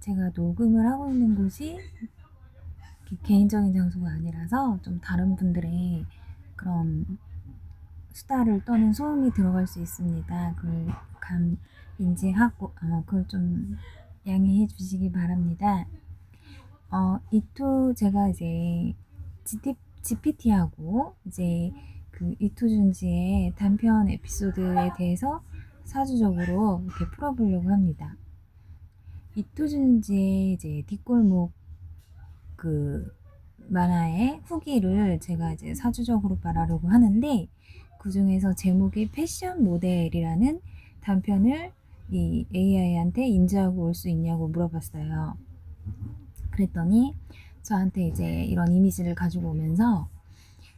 제가 녹음을 하고 있는 곳이 개인적인 장소가 아니라서 좀 다른 분들의 그런 수다를 떠는 소음이 들어갈 수 있습니다. 그걸 감 인지하고 어, 그걸 좀 양해해 주시기 바랍니다. 어, 이투 제가 이제 GT, GPT하고 이제 그 이투준지의 단편 에피소드에 대해서 사주적으로 이렇게 풀어보려고 합니다. 이투준지의 이제 뒷골목 그 만화의 후기를 제가 이제 사주적으로 말하려고 하는데 그 중에서 제목이 패션 모델이라는 단편을 이 AI한테 인지하고 올 수 있냐고 물어봤어요. 그랬더니 저한테 이제 이런 이미지를 가지고 오면서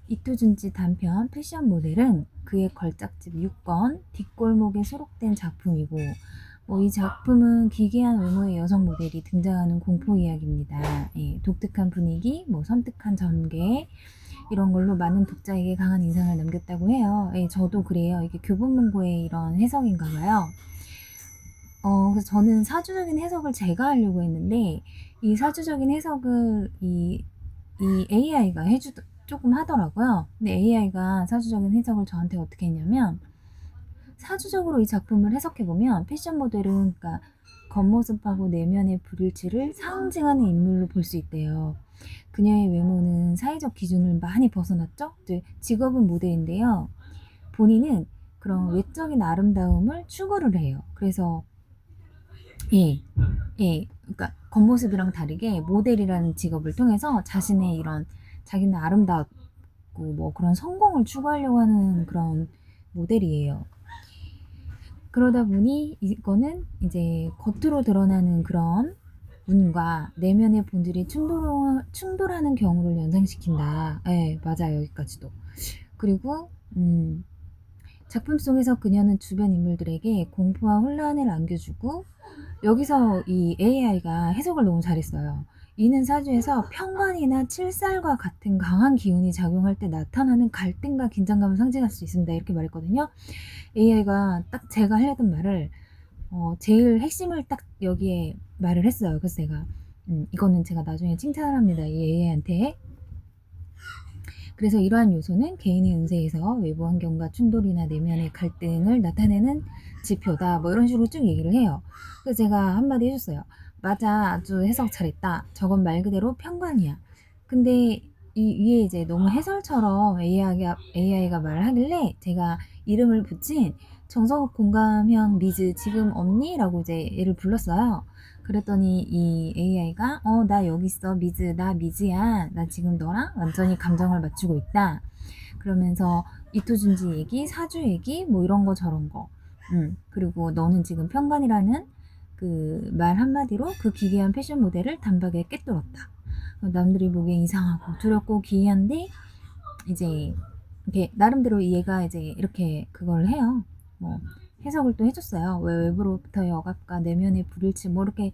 이토준지 단편 패션 모델은 그의 걸작집 6권 뒷골목에 수록된 작품이고 뭐이 작품은 기괴한 외모의 여성 모델이 등장하는 공포 이야기입니다. 예, 독특한 분위기, 뭐 섬뜩한 전개 이런 걸로 많은 독자에게 강한 인상을 남겼다고 해요. 예, 저도 그래요. 이게 교보문고의 이런 해석인가 봐요. 어, 그래서 저는 사주적인 해석을 제가 하려고 했는데 이 사주적인 해석을 이, 이 AI가 해주 조금 하더라고요. 근데 AI가 사주적인 해석을 저한테 어떻게 했냐면 사주적으로 이 작품을 해석해 보면 패션 모델은 그러니까 겉모습하고 내면의 불일치를 상징하는 인물로 볼 수 있대요. 그녀의 외모는 사회적 기준을 많이 벗어났죠. 직업은 모델인데요. 본인은 그런 외적인 아름다움을 추구를 해요. 그래서 예, 예, 그러니까 겉모습이랑 다르게 모델이라는 직업을 통해서 자신의 이런 자기는 아름답고 뭐 그런 성공을 추구하려고 하는 그런 모델이에요. 그러다 보니 이거는 이제 겉으로 드러나는 그런 운과 내면의 본질이 충돌, 충돌하는 경우를 연상시킨다. 예, 맞아요. 여기까지도. 그리고, 음, 작품 속에서 그녀는 주변 인물들에게 공포와 혼란을 안겨주고, 여기서 이 AI가 해석을 너무 잘했어요. 이는 사주에서 평관이나 칠살과 같은 강한 기운이 작용할 때 나타나는 갈등과 긴장감을 상징할 수 있습니다. 이렇게 말했거든요. AI가 딱 제가 하려던 말을 어, 제일 핵심을 딱 여기에 말을 했어요. 그래서 제가 음, 이거는 제가 나중에 칭찬을 합니다. 이 AI한테. 그래서 이러한 요소는 개인의 운세에서 외부 환경과 충돌이나 내면의 갈등을 나타내는 지표다. 뭐 이런 식으로 쭉 얘기를 해요. 그래서 제가 한마디 해줬어요. 맞아, 아주 해석 잘했다. 저건 말 그대로 평관이야. 근데 이 위에 이제 너무 해설처럼 AI가, AI가 말을 하길래 제가 이름을 붙인 정서급 공감형 미즈 지금 없니? 라고 이제 얘를 불렀어요. 그랬더니 이 AI가 어, 나 여기 있어. 미즈, 나 미즈야. 나 지금 너랑 완전히 감정을 맞추고 있다. 그러면서 이토준지 얘기, 사주 얘기, 뭐 이런 거 저런 거. 음, 그리고 너는 지금 평관이라는 그 말 한마디로 그 기괴한 패션 모델을 단박에 꿰뚫었다. 남들이 보기엔 이상하고 두렵고 기이한데 이제 이렇게 나름대로 얘가 이제 이렇게 그걸 해요. 뭐 해석을 또 해줬어요. 왜 외부로부터의 억압과 내면의 불일치 뭐 이렇게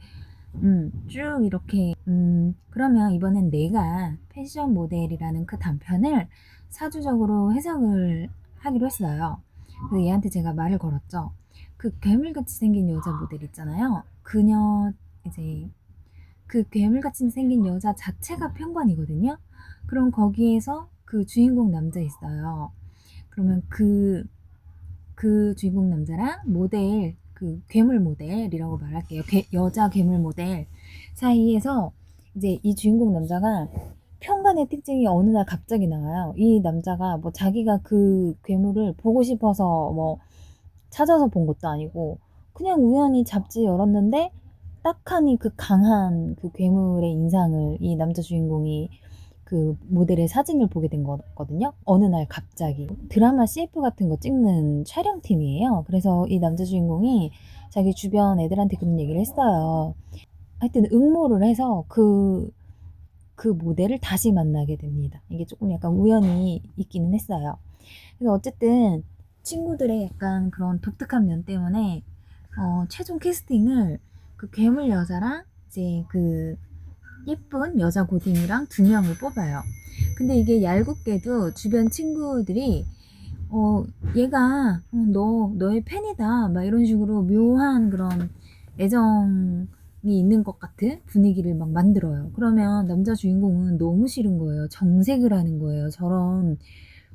음, 쭉 이렇게 음, 그러면 이번엔 내가 패션 모델이라는 그 단편을 사주적으로 해석을 하기로 했어요. 그래서 얘한테 제가 말을 걸었죠. 그 괴물같이 생긴 여자 모델 있잖아요. 그녀 이제 그 괴물같이 생긴 여자 자체가 평관이거든요. 그럼 거기에서 그 주인공 남자 있어요. 그러면 그, 그 주인공 남자랑 모델, 그 괴물 모델이라고 말할게요. 괴, 여자 괴물 모델 사이에서 이제 이 주인공 남자가 평간의 특징이 어느 날 갑자기 나와요. 이 남자가 뭐 자기가 그 괴물을 보고 싶어서 뭐 찾아서 본 것도 아니고 그냥 우연히 잡지 열었는데 딱하니 그 강한 그 괴물의 인상을 이 남자 주인공이 그 모델의 사진을 보게 된 거거든요. 어느 날 갑자기 드라마 CF 같은 거 찍는 촬영팀이에요. 그래서 이 남자 주인공이 자기 주변 애들한테 그런 얘기를 했어요. 하여튼 응모를 해서 그, 그 모델을 다시 만나게 됩니다. 이게 조금 약간 우연히 있기는 했어요. 그래서 어쨌든 친구들의 약간 그런 독특한 면 때문에 어, 최종 캐스팅을 그 괴물 여자랑 이제 그 예쁜 여자 고딩이랑 두 명을 뽑아요. 근데 이게 얄궂게도 주변 친구들이 어 얘가 어, 너 너의 팬이다 막 이런 식으로 묘한 그런 애정 있는 것 같은 분위기를 막 만들어요. 그러면 남자 주인공은 너무 싫은 거예요. 정색을 하는 거예요. 저런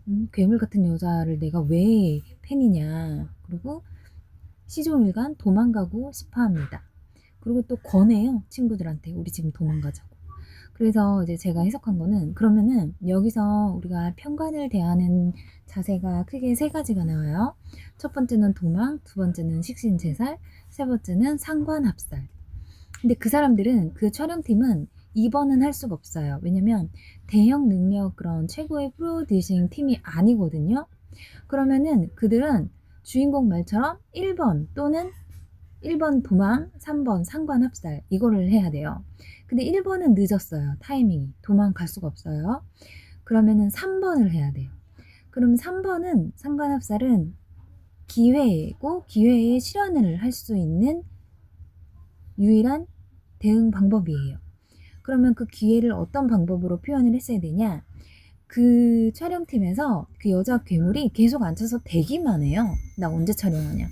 음, 괴물 같은 여자를 내가 왜 팬이냐. 그리고 시종일관 도망가고 싶어 합니다. 그리고 또 권해요. 친구들한테. 우리 지금 도망가자고. 그래서 이제 제가 해석한 거는 그러면은 여기서 우리가 편관을 대하는 자세가 크게 세 가지가 나와요. 첫 번째는 도망, 두 번째는 식신제살, 세 번째는 상관합살. 근데 그 사람들은 그 촬영팀은 2번은 할 수가 없어요. 왜냐면 대형 능력 그런 최고의 프로듀싱 팀이 아니거든요. 그러면은 그들은 주인공 말처럼 1번 또는 1번 도망, 3번 상관 합살 이거를 해야 돼요. 근데 1번은 늦었어요. 타이밍이. 도망갈 수가 없어요. 그러면은 3번을 해야 돼요. 그럼 3번은 상관 합살은 기회고 기회에 실현을 할 수 있는 유일한 대응 방법이에요. 그러면 그 기회를 어떤 방법으로 표현을 했어야 되냐? 그 촬영팀에서 그 여자 괴물이 계속 앉아서 대기만 해요. 나 언제 촬영하냐.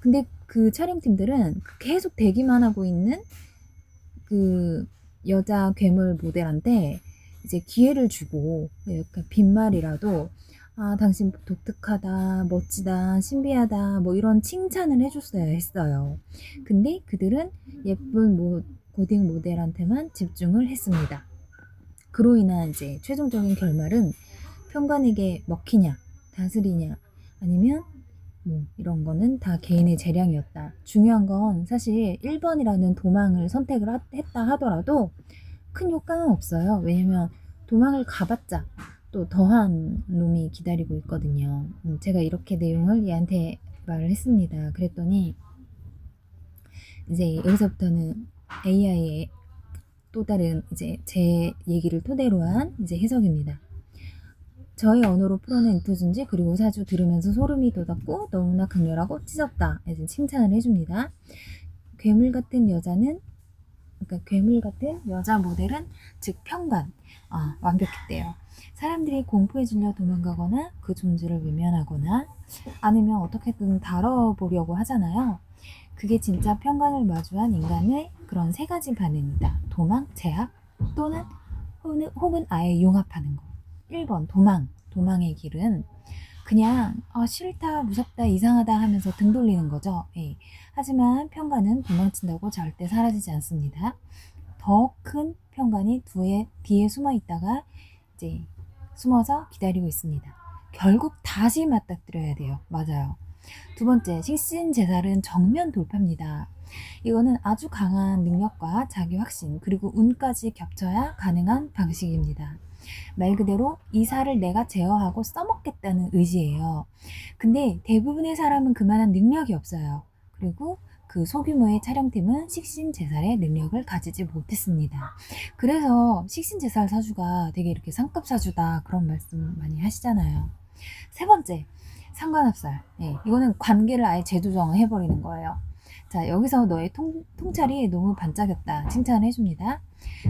근데 그 촬영팀들은 계속 대기만 하고 있는 그 여자 괴물 모델한테 이제 기회를 주고 약간 빈말이라도 아 당신 독특하다 멋지다 신비하다 뭐 이런 칭찬을 해줬어야 했어요 근데 그들은 예쁜 모, 고딩 모델한테만 집중을 했습니다 그로 인한 이제 최종적인 결말은 평관에게 먹히냐 다스리냐 아니면 뭐 이런 거는 다 개인의 재량이었다. 중요한 건 사실 1번이라는 도망을 선택을 하- 했다 하더라도 큰 효과는 없어요. 왜냐면 도망을 가봤자 또 더한 놈이 기다리고 있거든요. 음, 제가 이렇게 내용을 얘한테 말을 했습니다. 그랬더니 이제 여기서부터는 AI의 또 다른 이제 제 얘기를 토대로 한 이제 해석입니다. 저의 언어로 풀어낸 이토준지 그리고 사주 들으면서 소름이 돋았고 너무나 강렬하고 찢었다. 이제 칭찬을 해줍니다. 괴물 같은 여자는 그러니까 괴물 같은 여자 모델은 즉 평관 아, 완벽했대요. 사람들이 공포에 질려 도망가거나 그 존재를 외면하거나 아니면 어떻게든 다뤄보려고 하잖아요. 그게 진짜 평관을 마주한 인간의 그런 세 가지 반응이다. 도망, 제압 또는 혹은, 혹은 아예 융합하는 거. 1번 도망. 도망의 길은 그냥 아, 싫다, 무섭다, 이상하다 하면서 등 돌리는 거죠. 예. 하지만 평관은 도망친다고 절대 사라지지 않습니다. 더큰 평관이 뒤에, 뒤에 숨어 있다가 이제 숨어서 기다리고 있습니다. 결국 다시 맞닥뜨려야 돼요. 맞아요. 두 번째, 식신 제살은 정면 돌파입니다. 이거는 아주 강한 능력과 자기 확신, 그리고 운까지 겹쳐야 가능한 방식입니다. 말 그대로 이 살을 내가 제어하고 써먹겠다는 의지예요. 근데 대부분의 사람은 그만한 능력이 없어요. 그리고 그 소규모의 촬영팀은 식신 제살의 능력을 가지지 못했습니다. 그래서 식신 제살 사주가 되게 이렇게 상급 사주다 그런 말씀 많이 하시잖아요. 세 번째, 상관합살. 네, 이거는 관계를 아예 재조정을 해버리는 거예요. 자, 여기서 너의 통, 통찰이 너무 반짝였다. 칭찬을 해줍니다.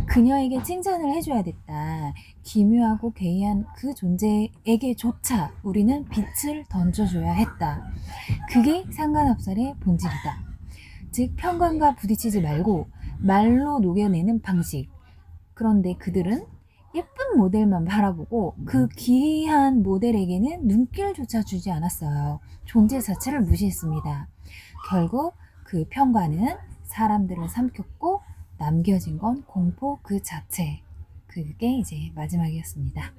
그녀에게 칭찬을 해줘야 됐다. 기묘하고 괴이한 그 존재에게조차 우리는 빛을 던져줘야 했다. 그게 상관합살의 본질이다. 즉, 편관과 부딪히지 말고 말로 녹여내는 방식. 그런데 그들은 예쁜 모델만 바라보고 그 기이한 모델에게는 눈길조차 주지 않았어요. 존재 자체를 무시했습니다. 결국 그 편관은 사람들을 삼켰고 남겨진 건 공포 그 자체. 그게 이제 마지막이었습니다.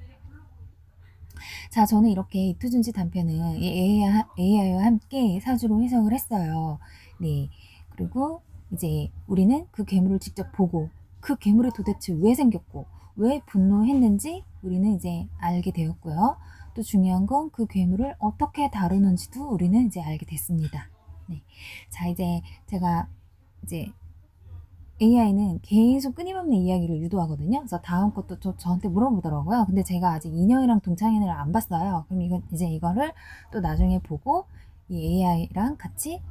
자, 저는 이렇게 이투준지 단편을 AI와 함께 사주로 해석을 했어요. 네. 그리고 이제 우리는 그 괴물을 직접 보고 그 괴물이 도대체 왜 생겼고 왜 분노했는지 우리는 이제 알게 되었고요. 또 중요한 건 그 괴물을 어떻게 다루는지도 우리는 이제 알게 됐습니다. 네. 자, 이제 제가 이제 AI는 계속 끊임없는 이야기를 유도하거든요. 그래서 다음 것도 저, 저한테 물어보더라고요. 근데 제가 아직 인형이랑 동창회를 안 봤어요. 그럼 이건 이제 이거를 또 나중에 보고 이 AI랑 같이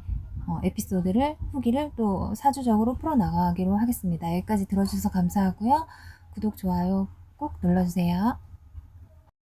어, 에피소드를 후기를 또 사주적으로 풀어 나가기로 하겠습니다. 여기까지 들어주셔서 감사하고요. 구독 좋아요 꼭 눌러주세요.